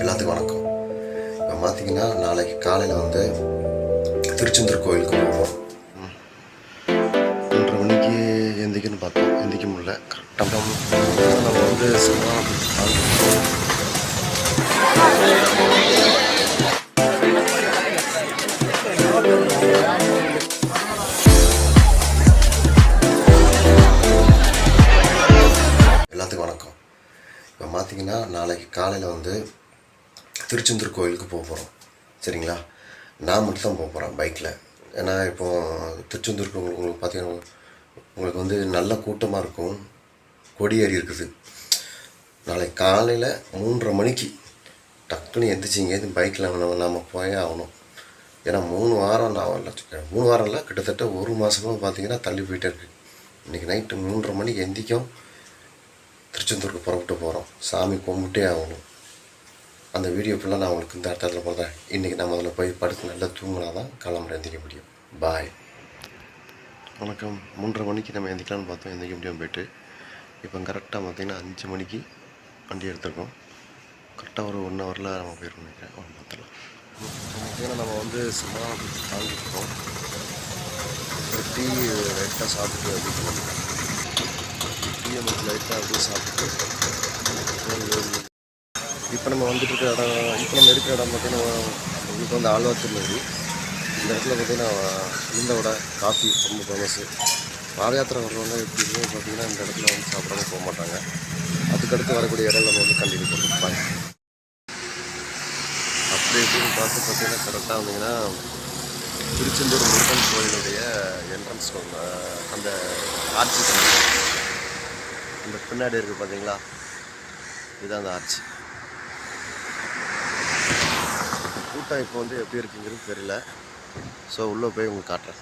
எல்லாத்துக்கும் வணக்கம். இப்போ பார்த்தீங்கன்னா நாளைக்கு காலையில் வந்து திருச்செந்தூர் கோயிலுக்கு போவோம். ஒன்று மணிக்கு எந்திக்கன்னு பார்த்தோம். எந்திக்க முடியல. கரெக்டாக நம்ம வந்து எல்லாத்துக்கும் வணக்கம். இப்போ பார்த்தீங்கன்னா நாளைக்கு காலையில் வந்து திருச்செந்தூர் கோயிலுக்கு போக போகிறோம் சரிங்களா? நான் மட்டும் தான் போக போகிறேன் பைக்கில் ஏன்னா இப்போ திருச்செந்தூருக்கு உங்களுக்கு உங்களுக்கு பார்த்தீங்கன்னா உங்களுக்கு வந்து நல்ல கூட்டமாக இருக்கும். கொடியேறி இருக்குது. நாளைக்கு காலையில் மூன்றரை மணிக்கு டக்குன்னு எந்திரிச்சிங்க பைக்கில் நம்ம நம்ம போயே ஆகணும். ஏன்னா மூணு வாரம் நான் மூணு வாரம் இல்லை கிட்டத்தட்ட ஒரு மாதமாக பார்த்தீங்கன்னா தள்ளி போயிட்டே இருக்குது இன்றைக்கி நைட்டு மூன்றரை மணிக்கு எந்திக்கும் திருச்செந்தூருக்கு புறப்பட்டு போகிறோம் சாமி கும்பிட்டே ஆகணும். அந்த வீடியோ ஃபுல்லாக நான் உங்களுக்கு இந்த இடத்துல போகிறேன் இன்றைக்கி நம்ம அதில் போய் படுத்து நல்லா தூங்கினா தான் கிளம்புற எந்திரிக்க முடியும். பாய் வணக்கம். மூன்றரை மணிக்கு நம்ம எந்திக்கலாம்னு பார்த்தோம். எந்திரிக்க முடியாமல் போயிட்டு. இப்போ கரெக்டாக பார்த்தீங்கன்னா அஞ்சு மணிக்கு வண்டி எடுத்திருக்கோம். கரெக்டாக ஒரு ஒன் ஹவரில் நம்ம போயிருக்கோம் நினைக்கிறேன். அவன் பார்த்துலாம் நம்ம வந்து சும்மா தாங்கிட்டுருக்கோம் ஒரு டீ லைட்டாக சாப்பிட்டு அப்படி டீயை மட்டும் லைட்டாக அப்படியே சாப்பிட்டு இப்போ நம்ம வந்துட்டு இருக்க இடம் இப்போ நம்ம இருக்கிற இடம் பார்த்தீங்கன்னா உங்களுக்கு வந்து ஆழ்வார்த்திருந்தது இந்த இடத்துல பார்த்திங்கன்னா உளுந்தோட காஃபி ரொம்ப ஃபேமஸ்ஸு பாத யாத்திரை வர்றவங்க எப்படியுமே பார்த்தீங்கன்னா இந்த இடத்துல வந்து சாப்பிடாம போக மாட்டாங்க. அதுக்கடுத்து வரக்கூடிய இடம் நம்ம வந்து கண்டினியூ பண்ணுறோம் பாய் அப்படி எப்படின்னு பார்த்து பார்த்தீங்கன்னா கரெக்டாக வந்தீங்கன்னா திருச்செந்தூர் முருகன் கோயிலுடைய என்ட்ரன்ஸ் அந்த ஆட்சி இந்த பின்னாடி இருக்குது பார்த்தீங்களா? இதுதான் அந்த ஆட்சி கூட்டம் இப்போ வந்து எப்படி இருக்குங்கிறது தெரியல. ஸோ உள்ளே போய் உங்களுக்கு காட்டுறேன்.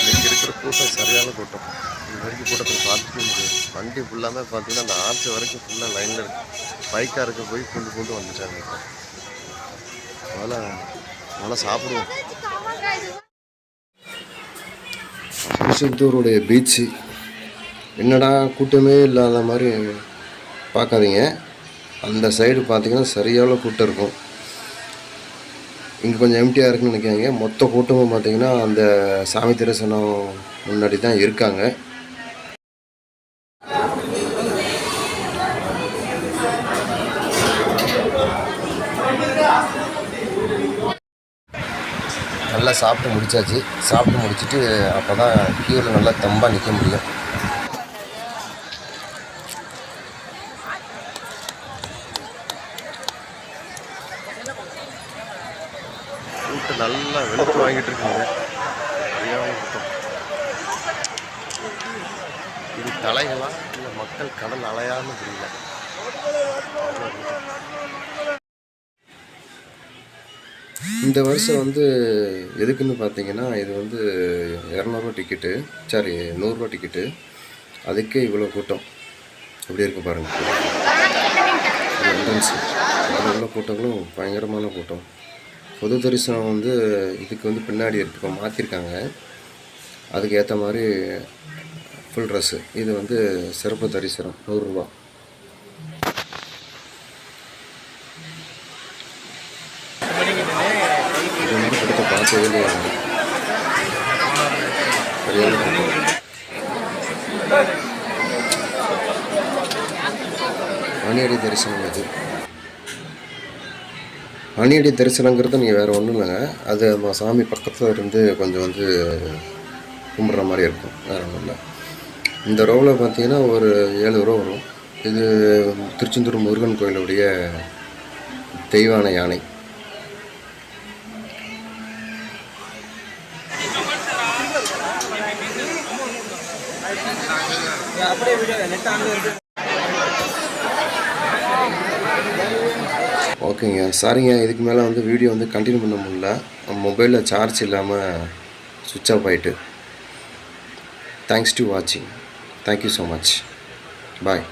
இன்னைக்கு இருக்கிற கூட்டம் சரியான கூட்டம். இது வரைக்கும் கூட்டத்தை பார்த்துக்கவே முடியாது. வண்டி ஃபுல்லாமே பார்த்தீங்கன்னா அந்த ஆர்ச்சி வரைக்கும் ஃபுல்லாக லைனில் இருக்கு. பைக்காருக்கு போய் கொண்டு கொண்டு வந்துட்டாங்க இப்போ. அதனால் அதனால் சாப்பிடுவோம். திருச்செந்தூருடைய பீச்சு என்னடா கூட்டமே இல்லாத மாதிரி பார்க்காதீங்க. அந்த சைடு பார்த்திங்கன்னா சரியான கூட்டம் இருக்கும். இங்கே கொஞ்சம் எம்டியாக இருக்குன்னு நினைக்காங்க மொத்த கூட்டமும் பார்த்திங்கன்னா அந்த சாமி தரிசனம் முன்னாடி தான் இருக்காங்க. நல்லா சாப்பிட்டு முடிச்சாச்சு. சாப்பிட்டு முடிச்சுட்டு அப்போ தான் க்யூவில் நல்லா தெம்பாக நிற்க முடியும். நல்லா வெளுத்து வாங்கிட்டு இருக்குங்க சரியான கூட்டம் இது தலைகளா? இல்லை மக்கள் கடல் அலையான்னு தெரியல. இந்த வருஷம் வந்து எதுக்குன்னு பார்த்தீங்கன்னா இது வந்து இரநூறுவா டிக்கெட்டு சாரி நூறுரூவா டிக்கெட்டு அதுக்கே இவ்வளோ கூட்டம். எப்படி இருக்கு பாருங்கள் என்ட்ரன்ஸு அதில் உள்ள கூட்டங்களும் பயங்கரமான கூட்டம். பொது தரிசனம் வந்து இதுக்கு வந்து பின்னாடி இருக்கு இப்போ மாற்றிருக்காங்க அதுக்கு ஏற்ற மாதிரி ஃபுல் ட்ரெஸ்ஸு இது வந்து சிறப்பு தரிசனம் நூறுரூவா இது மாதிரி மணியடி தரிசனம் இது. அணியடி தரிசனங்கிறது நீங்கள் வேறு ஒன்றும் இல்லைங்க. அது நம்ம சாமி பக்கத்தில் இருந்து கொஞ்சம் வந்து கும்பிட்ற மாதிரி இருக்கும். வேறு ஒன்றும் இல்லை. இந்த ரோவில் பார்த்தீங்கன்னா ஒரு ஏழு ரூபா வரும். இது திருச்செந்தூர் முருகன் கோயிலுடைய தெய்வான யானை. ஓகேங்க. சாரிங்க. இதுக்கு மேலே வந்து வீடியோ வந்து கண்டினியூ பண்ண முடியல. மொபைலில் சார்ஜ் இல்லாமல் சுவிட்ச் ஆஃப் ஆகிட்டு தேங்க்ஸ் டு வாட்சிங் thank you so much bye